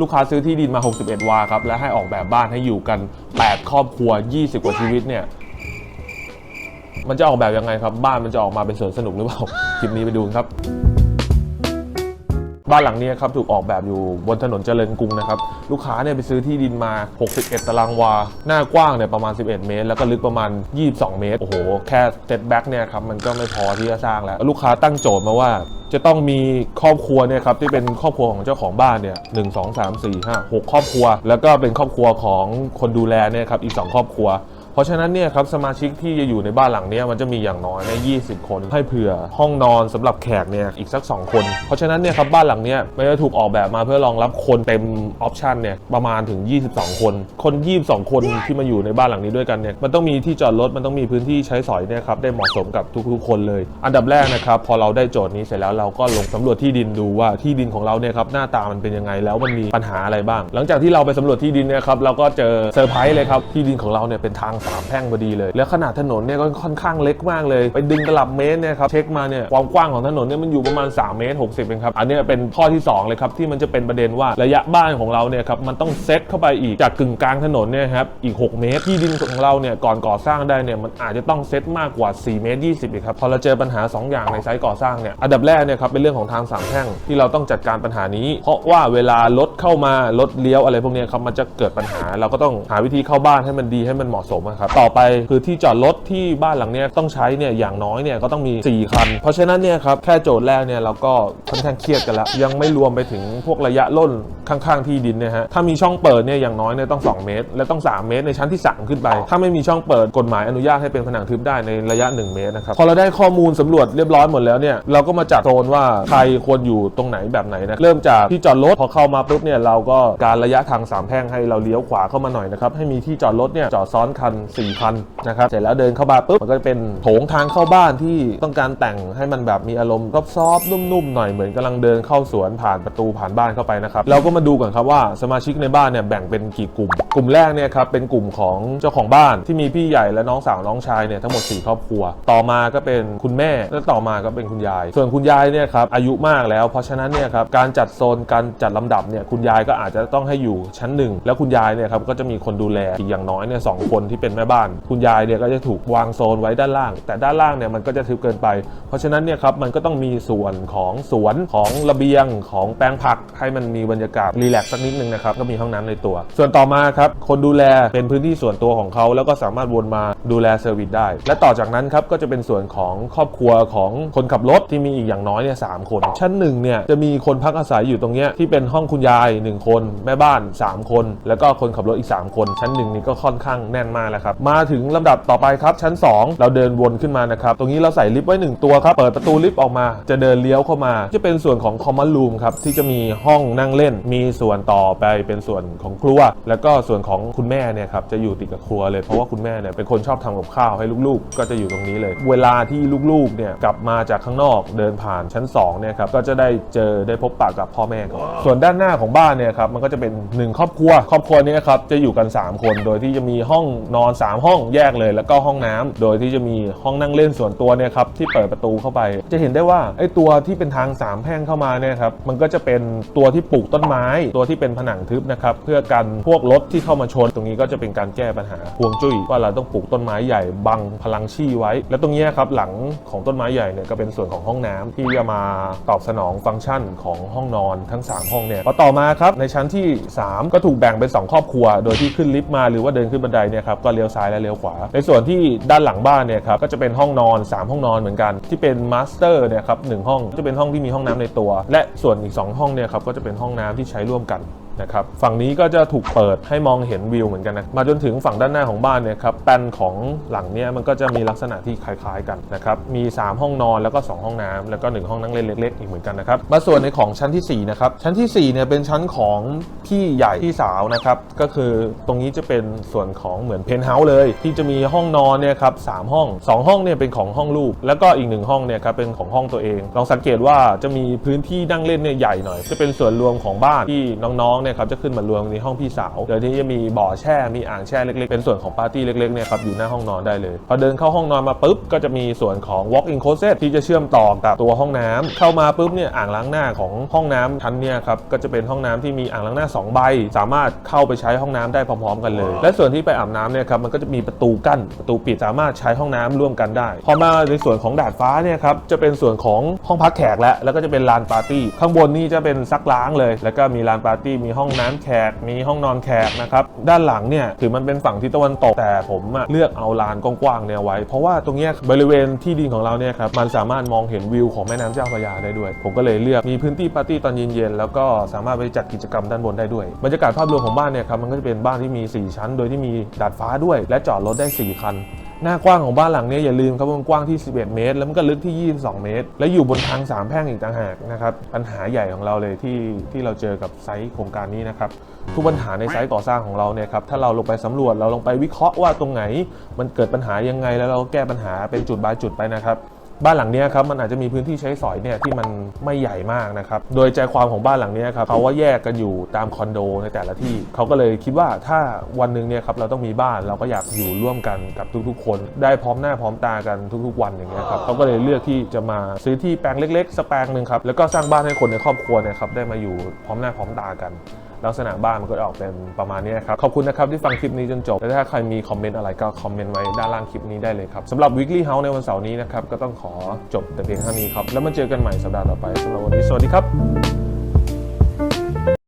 ลูกค้าซื้อที่ดินมา 61 วาครับ และให้ออกแบบบ้านให้อยู่กัน 8 ครอบครัว 20 กว่าชีวิตเนี่ย มันจะออกแบบยังไงครับ บ้านมันจะออกมาเป็นสวนสนุกหรือเปล่า คลิปนี้ไปดูครับ บ้านหลังนี้ครับถูกออกแบบอยู่บนถนนเจริญกรุงนะครับ ลูกค้าเนี่ยไปซื้อที่ดินมา 61 ตารางวา หน้ากว้างเนี่ยประมาณ 11 เมตร แล้วก็ลึกประมาณ 22 เมตร โอ้โห แค่เซตแบ็กเนี่ยครับมันก็ไม่พอที่จะสร้างแล้ว ลูกค้าตั้งโจทย์มาว่าจะต้องมีครอบครัวเนี่ยครับที่เป็นครอบครัวของเจ้าของบ้านเนี่ยหนึ่งสองสามสี่ห้าหกครอบครัว แล้วก็เป็นครอบครัวของคนดูแลเนี่ยครับอีก 2 ครอบครัว เพราะฉะนั้นเนี่ยครับสมาชิกที่จะอยู่ในบ้านหลังนี้มันจะมีอย่างน้อยเนี่ย20 คนให้เผื่อห้องนอนสำหรับแขกเนี่ยอีกสัก 2 คน เพราะฉะนั้นเนี่ยครับบ้านหลังนี้มันจะถูกออกแบบมาเพื่อรองรับคนเต็มออปชันเนี่ยประมาณถึง 22 คน คน 22 คนที่มาอยู่ในบ้านหลังนี้ด้วยกันเนี่ยมันต้องมีที่จอดรถมันต้องมีพื้นที่ใช้สอยเนี่ยครับได้เหมาะสมกับทุกๆ คนเลย อันดับแรกนะครับพอเราได้โจทย์นี้เสร็จแล้วเราก็ลงสำรวจที่ดินดูว่าที่ดินของเราเนี่ยครับหน้าตามันเป็นยังไงแล้วมันมีปัญหาอะไรบ้าง หลังจากที่เราไปสำรวจที่ดินเนี่ยครับเราก็เจอเซอร์ไพรส์เลยครับที่ดินของเราเนี่ยเป็นทางสามแพร่งพอดีเลย แล้วขนาดถนนเนี่ยก็ค่อนข้างเล็กมากเลย ไปดึงตลับเมตรเนี่ยครับเช็คมาเนี่ยความกว้างของถนนเนี่ยมันอยู่ประมาณ3เมตร60เองครับอันนี้เป็นข้อที่ 2 เลยครับที่มันจะเป็นประเด็นว่าระยะบ้านของเราเนี่ยครับมันต้องเซตเข้าไปอีกจากกึ่งกลางถนนเนี่ยครับอีก 6 เมตรที่ดินของเราเนี่ยก่อนก่อสร้างได้เนี่ยมันอาจจะต้องเซตมากกว่า 4 เมตร 20อีกครับพอเราเจอปัญหา 2 อย่างในไซต์ก่อสร้างเนี่ยอันดับแรกเนี่ยครับเป็นเรื่องของทางสามแพร่งที่เราต้องจัดการปัญหานี้ เพราะว่าเวลารถเข้ามารถเลี้ยวอะไรพวกนี้ครับมันจะเกิดปัญหาเราก็ต้องหาวิธีเข้าบ้านให้มันดีให้มันเหมาะสมครับต่อไปคือที่จอดรถที่บ้านหลังเนี้ยต้องใช้เนี่ยอย่างน้อยเนี่ยก็ต้องมี 4 คัน เพราะฉะนั้นเนี่ยครับแค่โจทย์แรกเนี่ยเราก็ค่อนข้างเครียดกันแล้ว ยังไม่รวมไปถึงพวกระยะล่นข้างๆที่ดินเนี่ยฮะถ้ามีช่องเปิดเนี่ยอย่างน้อยเนี่ยต้อง 2 เมตร และต้อง 3 เมตรในชั้นที่ 3 ขึ้นไป ถ้าไม่มีช่องเปิดกฎหมายอนุญาตให้เป็นผนังทึบได้ในระยะ 1 เมตรนะครับพอเราได้ข้อมูลสำรวจเรียบร้อยหมดแล้วเนี่ยเราก็มาจัดโซนว่าใครควรอยู่ตรงไหนแบบไหนนะเริ่มจากที่จอดรถพอเข้ามาปุ๊บเนี่ยเราก็การระยะทางสามแพร่งให้เราเลี้ยวขวาเข้ามาหน่อยนะครับให้มีที่จอดรถเนี่ยจอดซ้อนคัน4คันนะครับ เสร็จแล้วเดินเข้ามาปุ๊บมันก็จะเป็นโถงทางเข้าบ้านที่ต้องการแต่งให้มันแบบมีอารมณ์ซอฟต์ๆนุ่มๆหน่อยเหมือนกำลังเดินเข้าสวนผ่านประตูผ่านบ้านเข้าไปนะครับเราก็มาดูก่อนครับว่าสมาชิกในบ้านเนี่ยแบ่งเป็นกี่กลุ่ม กลุ่มแรกเนี่ยครับเป็นกลุ่มของเจ้าของบ้านที่มีพี่ใหญ่และน้องสาวน้องชายเนี่ยทั้งหมด 4 ครอบครัว ต่อมาก็เป็นคุณแม่และต่อมาก็เป็นคุณยาย ส่วนคุณยายเนี่ยครับอายุมากแล้ว เพราะฉะนั้นเนี่ยครับการจัดโซนการจัดลำดับเนี่ยคุณยายก็อาจจะต้องให้อยู่ชั้นหนึ่งแล้วคุณยายเนี่ยครับก็จะมีคนดูแลอีกอย่างน้อยเนี่ยสองคนที่เป็นแม่บ้าน คุณยายเนี่ยก็จะถูกวางโซนไว้ด้านล่าง แต่ด้านล่างเนี่ยมันก็จะทึบเกินไป เพราะฉะนั้นเนี่ยครับมันก็ต้องมีส่วนของสวนของระเบียงของแปลงผักให้มันมีบรรยากาศรีแลกซ์สักนิดนึงนะครับก็มีห้องน้ำในตัว ส่วนต่อมาครับคนดูแลเป็นพื้นที่ส่วนตัวของเขา แล้วก็สามารถวนมาดูแลเซอร์วิสได้ และต่อจากนั้นครับก็จะเป็นส่วนของครอบครัวของคนขับรถที่มีอีกอย่างน้อยเนี่ยสามคน ชั้นหนึ่งเนี่ยจะมีคนพักอาศัยอยู่ตรงเนี้ยที่เป็นห้องคุณยาย 1 คน แม่บ้าน 3 คน แล้วก็คนขับรถอีก 3 คน ชั้นหนึ่งนี่ก็ค่อนข้างแน่นมากแล้วครับมาถึงลำดับต่อไปครับชั้น 2 เราเดินวนขึ้นมานะครับตรงนี้เราใส่ลิฟต์ไว้ 1 ตัวครับเปิดประตูลิฟต์ออกมา จะเดินเลี้ยวเข้ามา จะเป็นส่วนของ common room ครับที่จะมีห้องนั่งเล่น มีส่วนต่อไปเป็นส่วนของครัว แล้วก็ส่วนของคุณแม่เนี่ยครับจะอยู่ติดกับครัวเลยเพราะว่าคุณแม่เนี่ยเป็นคนชอบทำกับข้าวให้ลูกๆ ก็จะอยู่ตรงนี้เลย เวลาที่ลูกๆเนี่ยกลับมาจากข้างนอกเดินผ่านชั้น2เนี่ยครับก็จะได้เจอได้พบปะกับพ่อแม่ก่อนส่วนด้านหน้าของบ้านเนี่ยครับมันก็จะเป็นหนึ่งครอบครัว ครอบครัวนี้ครับจะอยู่กัน 3 คนโดยที่จะมีห้องนอน3 ห้องแยกเลย แล้วก็ห้องน้ำโดยที่จะมีห้องนั่งเล่นส่วนตัวเนี่ยครับที่เปิดประตูเข้าไป จะเห็นได้ว่าไอ้ตัวที่เป็นทางสามแพร่งเข้ามาเนี่ยครับมันก็จะเป็นตัวที่ปลูกต้นไม้ ตัวที่เป็นผนังทึบนะครับเพื่อกันพวกรถที่เข้ามาชน ตรงนี้ก็จะเป็นการแก้ปัญหาพวงจุ้ยว่าเราต้องปลูกต้นไม้ใหญ่บังพลังชี่ไว้ แล้วตรงนี้ครับหลังของต้นไม้ใหญ่เนี่ยก็เป็นส่วนของห้องน้ำที่จะมาตอบสนองฟังก์ชันของห้องนอนทั้ง 3 ห้องเนี่ยพอต่อมาครับในชั้นที่ 3 ก็ถูกแบ่งเป็น 2 ครอบครัว โดยที่ขึ้นลิฟต์มาหรือว่าเดินขึ้นบันไดเนี่ยครับก็เลี้ยวซ้ายและเลี้ยวขวา ในส่วนที่ด้านหลังบ้านเนี่ยครับก็จะเป็นห้องนอน 3 ห้องนอนเหมือนกัน ที่เป็นมาสเตอร์เนี่ยครับหนึ่งห้องจะเป็นห้องที่มีห้องน้ำในตัว และส่วนอีก 2 ห้องเนี่ยครับก็จะเป็นห้องน้ำที่ใช้ร่วมกัน นะครับฝั่งนี้ก็จะถูกเปิดให้มองเห็นวิวเหมือนกันนะมาจนถึงฝั่งด้านหน้าของบ้านเนี่ยครับแปลนของหลังเนี้ยมันก็จะมีลักษณะที่คล้ายๆกันนะครับมี 3 ห้องนอนแล้วก็ 2 ห้องน้ำแล้วก็ 1 ห้องนั่งเล่นเล็กๆอีกเหมือนกันนะครับมาส่วนในของชั้นที่4นะครับชั้นที่4เนี่ยเป็นชั้นของพี่ใหญ่พี่สาวนะครับก็คือตรงนี้จะเป็นส่วนของเหมือนเพนท์เฮาส์เลย ที่จะมีห้องนอนเนี่ยครับสามห้อง 2 ห้องเนี่ยเป็นของห้องลูก แล้วก็อีกหนึ่งห้องเนี่ยครับเป็นของห้องตัวเองลองสังเกตว่าจะมีพื้นที่นั่งเล่นเนี่ยใหญ่หน่อย จะเป็นส่วนรวมของบ้านที่น้องๆเนี่ยครับจะขึ้นมารวมในห้องพี่สาวโดยที่จะมีบ่อแช่มีอ่างแช่เล็กๆ เป็นส่วนของปาร์ตี้เล็กๆเนี่ยครับอยู่หน้าห้องนอนได้เลยพอเดินเข้าห้องนอนมาปุ๊บก็จะมีส่วนของ walk-in closet ที่จะเชื่อมต่อกับตัวห้องน้ำเข้ามาปุ๊บเนี่ยอ่างล้างหน้าของห้องน้ำชั้นเนี่ยครับก็จะเป็นห้องน้ำที่มีอ่างล้างหน้า 2 ใบ สามารถเข้าไปใช้ห้องน้ำได้พร้อม ๆ กันเลย และส่วนที่ไปอาบน้ำเนี่ยครับมันก็จะมีประตูกั้นประตูปิดสามารถใช้ห้องน้ำร่วมกันได้ พอมาในส่วนของดาดฟ้าเนี่ยครับจะเป็นส่วนของห้องพักแขกแล้วแล้วก็จะเป็นลานปาร์ตี้ข้างบนนี่จะเป็นซักล้างเลย แล้วก็มีลานปาร์ตี้มีห้องน้ำแขก มีห้องนอนแขกนะครับ ด้านหลังเนี่ยถือมันเป็นฝั่งทิศตะวันตก แต่ผมอะเลือกเอาลานกว้างๆเนี่ยไว้ เพราะว่าตรงเนี้ยบริเวณที่ดินของเราเนี่ยครับ มันสามารถมองเห็นวิวของแม่น้ำเจ้าพระยาได้ด้วย ผมก็เลยเลือกมีพื้นที่ปาร์ตี้ตอนเย็นๆ แล้วก็สามารถไปจัดกิจกรรมด้านบนได้ด้วย บรรยากาศภาพรวมของบ้านเนี่ยครับ มันก็จะเป็นบ้านที่มี 4 ชั้น โดยที่มีดาดฟ้าด้วย และจอดรถได้ 4 คัน หน้ากว้างของบ้านหลังนี้อย่าลืมครับว่ามันกว้างที่ 11 เมตร แล้วมันก็ลึกที่ 22 เมตร และอยู่บนทางสามแพร่งอีกต่างหากนะครับปัญหาใหญ่ของเราเลยที่ที่เราเจอกับไซต์โครงการนี้นะครับทุกปัญหาในไซต์ก่อสร้างของเราเนี่ยครับถ้าเราลงไปสำรวจเราลงไปวิเคราะห์ว่าตรงไหน มันเกิดปัญหายังไงแล้วเราแก้ปัญหาเป็นจุดบายจุดไปนะครับ บ้านหลังเนี้ยครับมันอาจจะมีพื้นที่ใช้สอยเนี่ยที่มันไม่ใหญ่มากนะครับ โดยใจความของบ้านหลังเนี้ยครับเขาว่าแยกกันอยู่ตามคอนโดในแต่ละที่เขาก็เลยคิดว่าถ้าวันหนึ่งเนี่ยครับเราต้องมีบ้านเราก็อยากอยู่ร่วมกันกับทุกๆ คน ได้พร้อมหน้าพร้อมตากันทุกๆ วันอย่างเงี้ยครับเขาก็เลยเลือกที่จะมาซื้อที่แปลงเล็กๆสักแปลงหนึ่งครับแล้วก็สร้างบ้านให้คนในครอบครัวเนี่ยครับได้มาอยู่พร้อมหน้าพร้อมตากัน ลักษณะบ้านมันก็ออกเป็นประมาณนี้ครับ ขอบคุณนะครับที่ฟังคลิปนี้จนจบ และถ้าใครมีคอมเมนต์อะไรก็คอมเมนต์ไว้ด้านล่างคลิปนี้ได้เลยครับสำหรับ Weekly House ในวันเสาร์นี้นะครับก็ต้องขอจบแต่เพียงเท่านี้ครับแล้วมาเจอกันใหม่สัปดาห์ต่อไปสำหรับวันนี้สวัสดีครับ